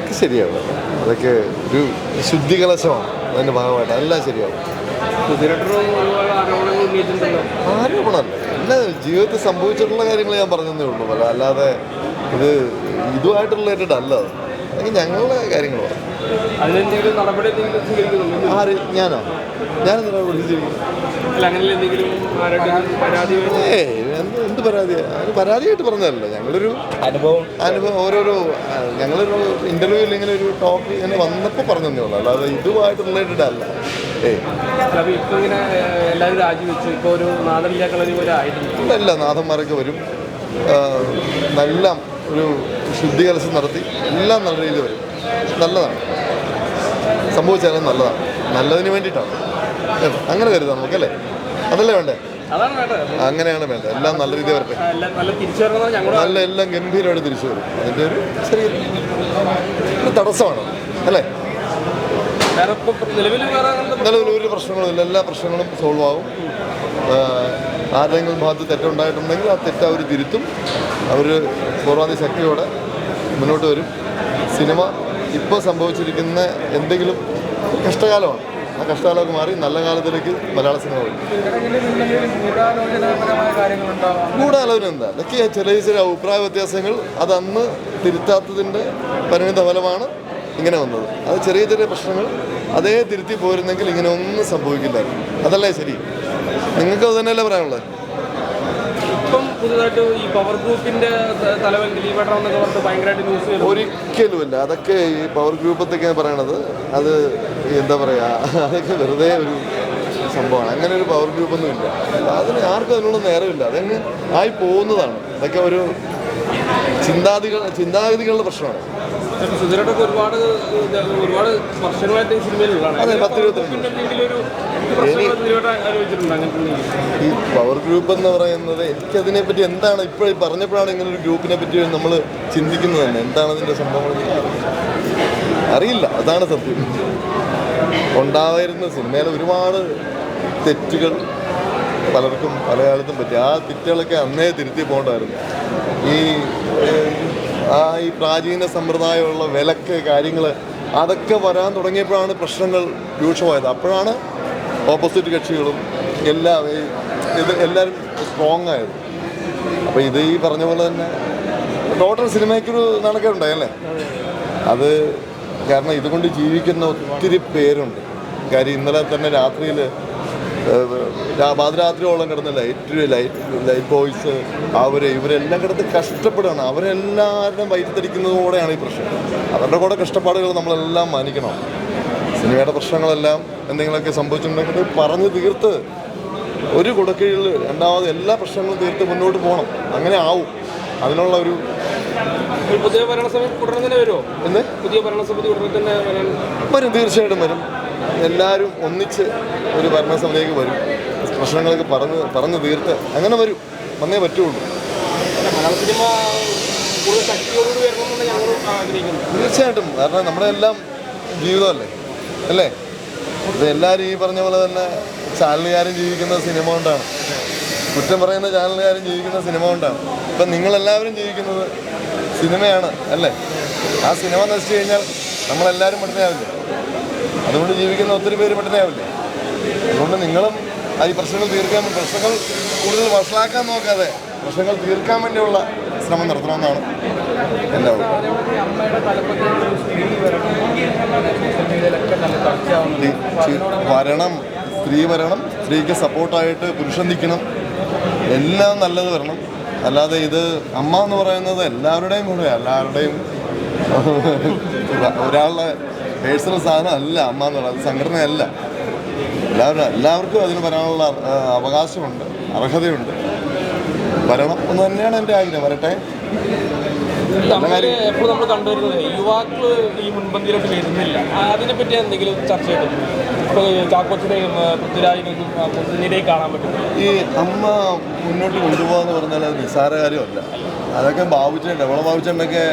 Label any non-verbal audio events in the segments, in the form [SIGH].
ഒക്കെ ശരിയാവും. അതൊക്കെ ഒരു ശുദ്ധികലശമാണ് അതിന്റെ ഭാഗമായിട്ട് എല്ലാം ശരിയാവും. ആരോപണമല്ല. എല്ലാ ജീവിതത്തിൽ സംഭവിച്ചിട്ടുള്ള കാര്യങ്ങൾ ഞാൻ പറഞ്ഞതേ ഉള്ളൂ. അല്ല അല്ലാതെ ഇത് ഇതുമായിട്ടുള്ള റിലേറ്റഡ് അല്ല. അത് അല്ലെങ്കിൽ ഞങ്ങളുടെ കാര്യങ്ങൾ പറഞ്ഞു ആര്? ഞാനോ? വിളിച്ചിരിക്കുന്നത് ആരോടെങ്കിലും പരാതി ഏയ് എന്ത് എന്ത് പരാതിയാ അത് പരാതിയായിട്ട് പറഞ്ഞതല്ല. ഞങ്ങളൊരു അനുഭവം. അനുഭവം ഓരോരോ ആ, ഞങ്ങളൊരു ഇന്റർവ്യൂവിൽ ഇങ്ങനെ ഒരു ടോപ്പിക് ഇങ്ങനെ വന്നപ്പോൾ പറഞ്ഞതേ ഉള്ളൂ. അല്ലാതെ ഇതുമായിട്ട് റിലേറ്റഡ് അല്ല. ഇപ്പൊ ഇങ്ങനെ എല്ലാവരും രാജിവെച്ചു. ഇപ്പോൾ ഒരു നാടൻ കളരി പോലെ ആയിട്ടുണ്ട്. എല്ലാ നാഥന്മാരൊക്കെ വരും. നല്ല ഒരു ശുദ്ധി കലശം നടത്തി എല്ലാം നല്ല രീതിയിൽ വരും. നല്ലതാണ്. സംഭവിച്ചാലും നല്ലതാണ്. നല്ലതിന് വേണ്ടിയിട്ടാണ്. അങ്ങനെ കരുതാം നമുക്കല്ലേ? അതല്ലേ വേണ്ടേ? അങ്ങനെയാണ് വേണ്ടത്. എല്ലാം നല്ല രീതിയിൽ വരട്ടെ. നല്ല എല്ലാം ഗംഭീരമായിട്ട് തിരിച്ചു വരും. അതിന്റെ ഒരു ചെറിയ ഒരു തടസ്സമാണ്. അല്ലേ? നിലവിൽ ഒരു പ്രശ്നങ്ങളുമില്ല. എല്ലാ പ്രശ്നങ്ങളും സോൾവ് ആവും. ആരെങ്കിലും ആരുടെയെങ്കിലും ഭാഗത്ത് തെറ്റുണ്ടായിട്ടുണ്ടെങ്കിൽ ആ തെറ്റ് അവർ തിരുത്തും. അവർ പൂർവാധി ശക്തിയോടെ മുന്നോട്ട് വരും. സിനിമ ഇപ്പോൾ സംഭവിച്ചിരിക്കുന്ന എന്തെങ്കിലും കഷ്ടകാലമാണ്. ആ കഷ്ടകാലമൊക്കെ മാറി നല്ല കാലത്തിലേക്ക് മലയാള സിനിമ പോയി. ഗൂഢാലോചന എന്താ? അതൊക്കെ ചെറിയ ചെറിയ അഭിപ്രായ വ്യത്യാസങ്ങൾ അത് അന്ന് തിരുത്താത്തതിന്റെ പരിണിത ഫലമാണ് ഇങ്ങനെ വന്നത്. അത് ചെറിയ ചെറിയ പ്രശ്നങ്ങൾ അതേ തിരുത്തി പോരുന്നെങ്കിൽ ഇങ്ങനെ ഒന്നും സംഭവിക്കില്ലായിരുന്നു അതല്ലേ ശരി? നിങ്ങൾക്ക് അത് തന്നെയല്ലേ പറയാനുള്ളത്? പുതുതായിട്ട് ഈ പവർ ഗ്രൂപ്പിന്റെ തലവൻ ദിലീപ് ന്യൂസ് ഒരിക്കലുമില്ല. അതൊക്കെ ഈ പവർ ഗ്രൂപ്പത്തൊക്കെ പറയണത്. അത് എന്താ പറയുക അതൊക്കെ വെറുതെ ഒരു സംഭവമാണ്. അങ്ങനെ ഒരു പവർ ഗ്രൂപ്പൊന്നും ഇല്ല. അതിന് ആർക്കും അതിനുള്ള നേരമില്ല. അതങ്ങ് ആയി പോകുന്നതാണ്. അതൊക്കെ ഒരു ചിന്താതികൾ ചിന്താഗതികളുടെ പ്രശ്നമാണ്. സുധീരേട്ടൊക്കെ ഒരുപാട് ഇത് ഒരുപാട് വർഷങ്ങളായിട്ട് ഈ സിനിമയിലുള്ളതാണ്. അതെ, പത്ത് ഇരുപത്തിരണ്ട്. ഈ പവർ ഗ്രൂപ്പ് എന്ന് പറയുന്നത് എനിക്കതിനെ പറ്റി എന്താണ് ഇപ്പോൾ ഈ പറഞ്ഞപ്പോഴാണ് ഇങ്ങനെ ഒരു ഗ്രൂപ്പിനെ പറ്റി നമ്മൾ ചിന്തിക്കുന്നത് തന്നെ. എന്താണ് അതിന്റെ സംഭവം അറിയില്ല. അതാണ് സത്യം. ഉണ്ടാവായിരുന്ന സിനിമയിൽ ഒരുപാട് തെറ്റുകൾ പലർക്കും പലയാളത്തും പറ്റി. ആ തെറ്റുകളൊക്കെ അന്നേ തിരുത്തി പോകണ്ടായിരുന്നു ഈ ആ ഈ പ്രാചീന സമ്പ്രദായമുള്ള വിലക്ക് കാര്യങ്ങൾ അതൊക്കെ വരാൻ തുടങ്ങിയപ്പോഴാണ് പ്രശ്നങ്ങൾ രൂക്ഷമായത്. അപ്പോഴാണ് ഓപ്പോസിറ്റ് കക്ഷികളും എല്ലാ ഇത് എല്ലാവരും സ്ട്രോങ് ആയത്. അപ്പോൾ ഇത് ഈ പറഞ്ഞ പോലെ തന്നെ ടോട്ടൽ സിനിമയ്ക്കൊരു നടക്കുണ്ടായല്ലേ അത് കാരണം ഇതുകൊണ്ട് ജീവിക്കുന്ന ഒത്തിരി പേരുണ്ട്. കാര്യം ഇന്നലെ തന്നെ രാത്രിയിൽ പാതിരാത്രിയോളം കിടന്ന ലൈറ്റ് ലൈറ്റ് ലൈറ്റ് ബോയ്സ് അവർ ഇവരെല്ലാം കിടന്ന് കഷ്ടപ്പെടുകയാണ്. അവരെല്ലാവരുടെയും വയറ്റിത്തടിക്കുന്നതോടെയാണ് ഈ പ്രശ്നം. അവരുടെ കൂടെ കഷ്ടപ്പാടുകൾ നമ്മളെല്ലാം മാനിക്കണം. സിനിമയുടെ പ്രശ്നങ്ങളെല്ലാം എന്തെങ്കിലുമൊക്കെ സംഭവിച്ചിട്ടുണ്ടെങ്കിൽ പറഞ്ഞ് തീർത്ത് ഒരു കുടക്കീഴിൽ രണ്ടാമത് എല്ലാ പ്രശ്നങ്ങളും തീർത്ത് മുന്നോട്ട് പോകണം. അങ്ങനെ ആവും. അതിനുള്ള ഒരു പുതിയ ഭരണസമിതി ഉടനെ തന്നെ വരുമോ? പുതിയ ഭരണസമിതി ഉടനെ തന്നെ വരും തീർച്ചയായിട്ടും വരും. എല്ലാവരും ഒന്നിച്ച് ഒരു ഭരണസമിതിയിലേക്ക് വരും. പ്രശ്നങ്ങളൊക്കെ പറഞ്ഞ് പറഞ്ഞ് തീർത്ത് അങ്ങനെ വരും. വന്നേ പറ്റുള്ളൂ. തീർച്ചയായിട്ടും. കാരണം നമ്മുടെ എല്ലാം ജീവിതമല്ലേ? അല്ലേ? ഇത് എല്ലാവരും ഈ പറഞ്ഞ പോലെ തന്നെ ചാനലുകാരും ജീവിക്കുന്ന സിനിമ കൊണ്ടാണ്. കുറ്റം പറയുന്ന ചാനലുകാരും ജീവിക്കുന്ന സിനിമ കൊണ്ടാണ്. ഇപ്പം നിങ്ങളെല്ലാവരും ജീവിക്കുന്നത് സിനിമയാണ് അല്ലേ? ആ സിനിമ നശിച്ചു കഴിഞ്ഞാൽ നമ്മളെല്ലാവരും പട്ടിണിയാവില്ലേ അതുകൊണ്ട് ജീവിക്കുന്ന ഒത്തിരി പേര് പട്ടിണിയാവില്ലേ അതുകൊണ്ട് നിങ്ങളും ആ ഈ പ്രശ്നങ്ങൾ തീർക്കാൻ പ്രശ്നങ്ങൾ കൂടുതൽ വഷളാക്കാൻ നോക്കാതെ പ്രശ്നങ്ങൾ തീർക്കാൻ വേണ്ടിയുള്ള ശ്രമം നടത്തണമെന്നാണ് എന്റെ വരണം. സ്ത്രീ വരണം. സ്ത്രീക്ക് സപ്പോർട്ടായിട്ട് പുരുഷൻ നിൽക്കണം. എല്ലാം നല്ലത് വരണം. അല്ലാതെ ഇത് അമ്മ എന്ന് പറയുന്നത് എല്ലാവരുടെയും കൂടെ എല്ലാവരുടെയും [LAUGHS] ഒരാളുടെ പേഴ്സണൽ സാധനം അല്ല അമ്മ എന്ന് പറയുന്നത് സംഘടനയല്ല. എല്ലാവരും എല്ലാവർക്കും അതിന് വരാനുള്ള അവകാശമുണ്ട് അർഹതയുണ്ട്. വരണം എന്ന് തന്നെയാണ് എന്റെ ആഗ്രഹം. വരട്ടെ? എപ്പോഴും നമ്മൾ കണ്ടുവരുന്നത് യുവാക്കൾ ഈ മുൻപന്തിയിലോട്ട് വരുന്നില്ല അതിനെപ്പറ്റി എന്തെങ്കിലും ചർച്ച ചെയ്തിട്ടുണ്ട്? ഇപ്പോൾ ചാക്കോച്ചിനെയും പൃഥ്വിരാജിനെയും മുൻനിരയിൽ കാണാൻ പറ്റും ഈ അമ്മ മുന്നോട്ട് കൊണ്ടുപോകാന്ന് പറഞ്ഞാൽ അത് നിസ്സാര കാര്യമല്ല. അതൊക്കെ ബാബുച്ചൻ ഡെവള ബാബുച്ചന്റെയൊക്കെ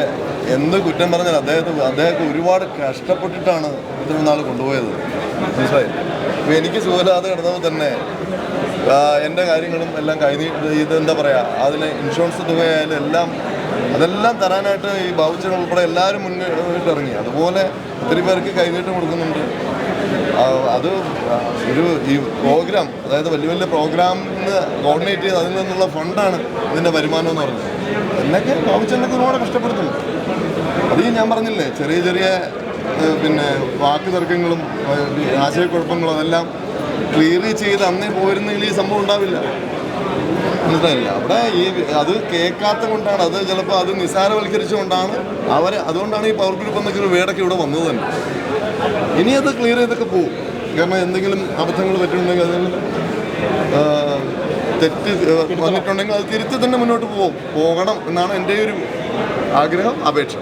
എന്ത് കുറ്റം പറഞ്ഞാൽ അദ്ദേഹത്തെ അദ്ദേഹത്തെ ഒരുപാട് കഷ്ടപ്പെട്ടിട്ടാണ് ഇത്രയും നാൾ കൊണ്ടുപോയത്. മനസ്സിലായി? അപ്പോൾ എനിക്ക് സുഖമില്ലാതെ കിടന്നപ്പോൾ തന്നെ എന്റെ കാര്യങ്ങളും എല്ലാം കൈ ഇത് എന്താ പറയുക അതിന് ഇൻഷുറൻസ് തുകയായാലും എല്ലാം അതെല്ലാം തരാനായിട്ട് ഈ ബാബുച്ചൻ ഉൾപ്പെടെ എല്ലാവരും മുന്നിട്ട് ഇറങ്ങി. അതുപോലെ ഒത്തിരി പേർക്ക് കൈനീട്ടം കൊടുക്കുന്നുണ്ട്. അത് ഒരു ഈ പ്രോഗ്രാം അതായത് വലിയ വലിയ പ്രോഗ്രാമിന് കോർഡിനേറ്റ് ചെയ്ത് അതിൽ നിന്നുള്ള ഫണ്ടാണ് ഇതിന്റെ വരുമാനം എന്ന് പറഞ്ഞത്. എന്നൊക്കെ ബാബുച്ചനൊക്കെ ഒരുപാട് കഷ്ടപ്പെടുത്തുന്നു. അത് ഞാൻ പറഞ്ഞില്ലേ ചെറിയ ചെറിയ പിന്നെ വാക്ക് തർക്കങ്ങളും ആശയക്കുഴപ്പങ്ങളും അതെല്ലാം ക്ലിയർ ചെയ്ത് അന്നേ പോയിരുന്നെങ്കിൽ ഈ സംഭവം ഉണ്ടാവില്ല. മനസ്സിലായില്ല അവിടെ ഈ അത് കേൾക്കാത്ത കൊണ്ടാണ്. അത് ചിലപ്പോൾ അത് നിസാരവൽക്കരിച്ചുകൊണ്ടാണ് അവർ അതുകൊണ്ടാണ് ഈ പവർ ഗ്രൂപ്പ് എന്നൊക്കെ ഒരു വേടൊക്കെ ഇവിടെ വന്നത് തന്നെ. ഇനി അത് ക്ലിയർ ചെയ്തൊക്കെ പോകും കാരണം എന്തെങ്കിലും അബദ്ധങ്ങൾ പറ്റുന്നുണ്ടെങ്കിൽ അതിൽ ആ, തെറ്റ് വന്നിട്ടുണ്ടെങ്കിൽ അത് തിരുത്തി തന്നെ മുന്നോട്ട് പോകും പോകണം എന്നാണ് എന്റെ ഒരു ആഗ്രഹം അപേക്ഷ.